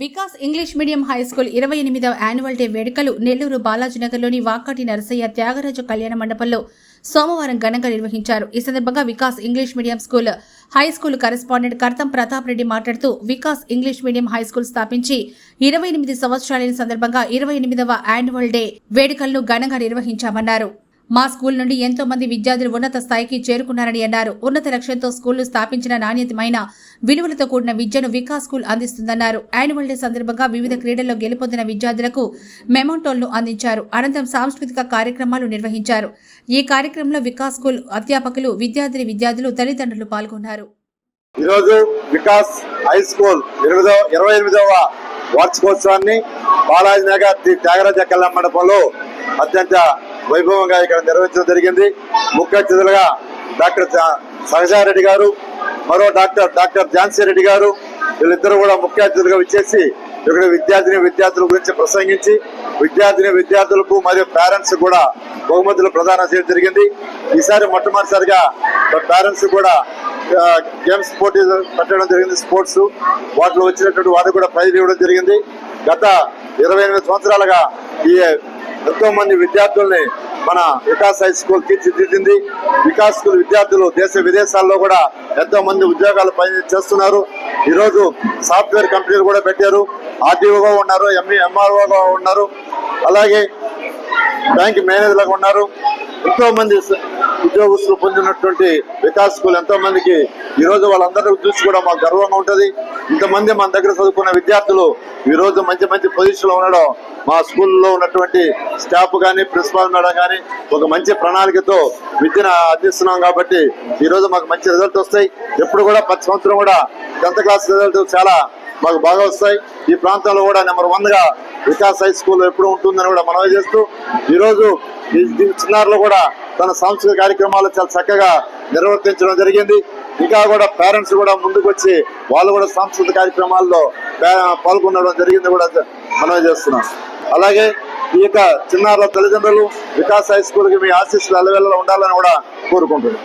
Vikas English medium high school ఇరవై ఎనిమిదవ annual day వేడుకలు నెల్లూరు బాలాజీనగర్లోని వాకాటి నరసయ్య త్యాగరాజు కళ్యాణ మండపంలో సోమవారం ఘనంగా నిర్వహించారు. ఈ సందర్భంగా Vikas English medium school high school correspondent Kartam Pratap Reddy మాట్లాడుతూ Vikas English medium high school స్థాపించి ఇరవై ఎనిమిది సంవత్సరాలైన సందర్భంగా ఇరవై ఎనిమిదవ యాన్యువల్ డే వేడుకలను ఘనంగా నిర్వహించామన్నారు. మా స్కూల్ నుండి ఎంతో మంది విద్యార్థులు ఉన్నత స్థాయికి చేరుకున్నారని అన్నారు. ఉన్నత లక్ష్యంతో స్కూళ్ళు స్థాపించిన నాణ్యతమైన విలువలతో కూడిన విద్యను వికాస్ స్కూల్ అందిస్తుందన్నారు. యాన్యువల్ డే సందర్భంగా వివిధ క్రీడల్లో గెలుపొందిన విద్యార్థులకు మెమోటోల్ను అందించారు. అనంతరం సాంస్కృతిక కార్యక్రమాలు నిర్వహించారు. ఈ కార్యక్రమంలో వికాస్ స్కూల్ అధ్యాపకులు విద్యార్థిని విద్యార్థులు తల్లిదండ్రులు పాల్గొన్నారు. ఈరోజు వికాస్ హై స్కూల్ ఎనిమిదో ఇరవై ఎనిమిదవ వార్షికోత్సవాన్ని బాలాజీ నగర్ శ్రీ త్యాగరాజ కళ్యాణ మండపంలో అత్యంత వైభవంగా ఇక్కడ నిర్వహించడం జరిగింది. ముఖ్య అతిథులుగా డాక్టర్ సహజారెడ్డి గారు మరో డాక్టర్ డాక్టర్ ఝాన్సీ రెడ్డి గారు వీళ్ళిద్దరూ కూడా ముఖ్య అతిథులుగా విచ్చేసి ఇక్కడ విద్యార్థిని విద్యార్థుల గురించి ప్రసంగించి విద్యార్థిని విద్యార్థులకు మరియు పేరెంట్స్ కూడా బహుమతులు ప్రదానం చేయడం జరిగింది. ఈసారి మొట్టమొదటిసారిగా పేరెంట్స్ కూడా గేమ్స్ పోటీ పెట్టడం జరిగింది స్పోర్ట్స్ వాటిలో వచ్చినటువంటి వారికి కూడా ప్రైజ్ ఇవ్వడం జరిగింది. గత ఇరవై ఎనిమిది సంవత్సరాలుగా ఈ ఎంతో మంది విద్యార్థుల్ని మన వికాస్ హై స్కూల్ తీర్చిదిద్దింది. వికాస్ స్కూల్ విద్యార్థులు దేశ విదేశాల్లో కూడా ఎంతో మంది ఉద్యోగాలు పని చేస్తున్నారు. ఈరోజు సాఫ్ట్వేర్ కంపెనీలు కూడా పెట్టారు. ఆర్టీఓగా ఉన్నారు ఎంఈ ఎంఆర్ఓగా ఉన్నారు. అలాగే బ్యాంక్ మేనేజర్లుగా ఉన్నారు. ఎంతో మంది ఉద్యోగస్తులు పొందినటువంటి వికాస్ స్కూల్ ఎంతో మందికి ఈ రోజు వాళ్ళందరూ చూసి కూడా మాకు గర్వంగా ఉంటుంది. ఇంతమంది మన దగ్గర చదువుకున్న విద్యార్థులు ఈ రోజు మంచి మంచి పొజిషన్లో ఉండడం మా స్కూల్లో ఉన్నటువంటి స్టాఫ్ కానీ ప్రిన్సిపాల్ మేడం కానీ ఒక మంచి ప్రణాళికతో విద్యను అందిస్తున్నాం కాబట్టి ఈరోజు మాకు మంచి రిజల్ట్ వస్తాయి. ఎప్పుడు కూడా ప్రతి సంవత్సరం కూడా టెన్త్ క్లాస్ రిజల్ట్ చాలా మాకు బాగా వస్తాయి. ఈ ప్రాంతంలో కూడా నెంబర్ వన్గా వికాస్ హై స్కూల్ ఎప్పుడు ఉంటుందని కూడా మనవి చేస్తూ ఈరోజు చిన్నారులు కూడా తన సాంస్కృతిక కార్యక్రమాలు చాలా చక్కగా నిర్వర్తించడం జరిగింది. ఇంకా కూడా పేరెంట్స్ కూడా ముందుకు వచ్చి వాళ్ళు కూడా సాంస్కృతిక కార్యక్రమాల్లో పాల్గొనడం జరిగింది కూడా మనవి చేస్తున్నాం. అలాగే ఈ యొక్క చిన్నారుల తల్లిదండ్రులు వికాస్ హై స్కూల్కి మీ ఆశీస్సులు అలవేళలో ఉండాలని కూడా కోరుకుంటున్నాం.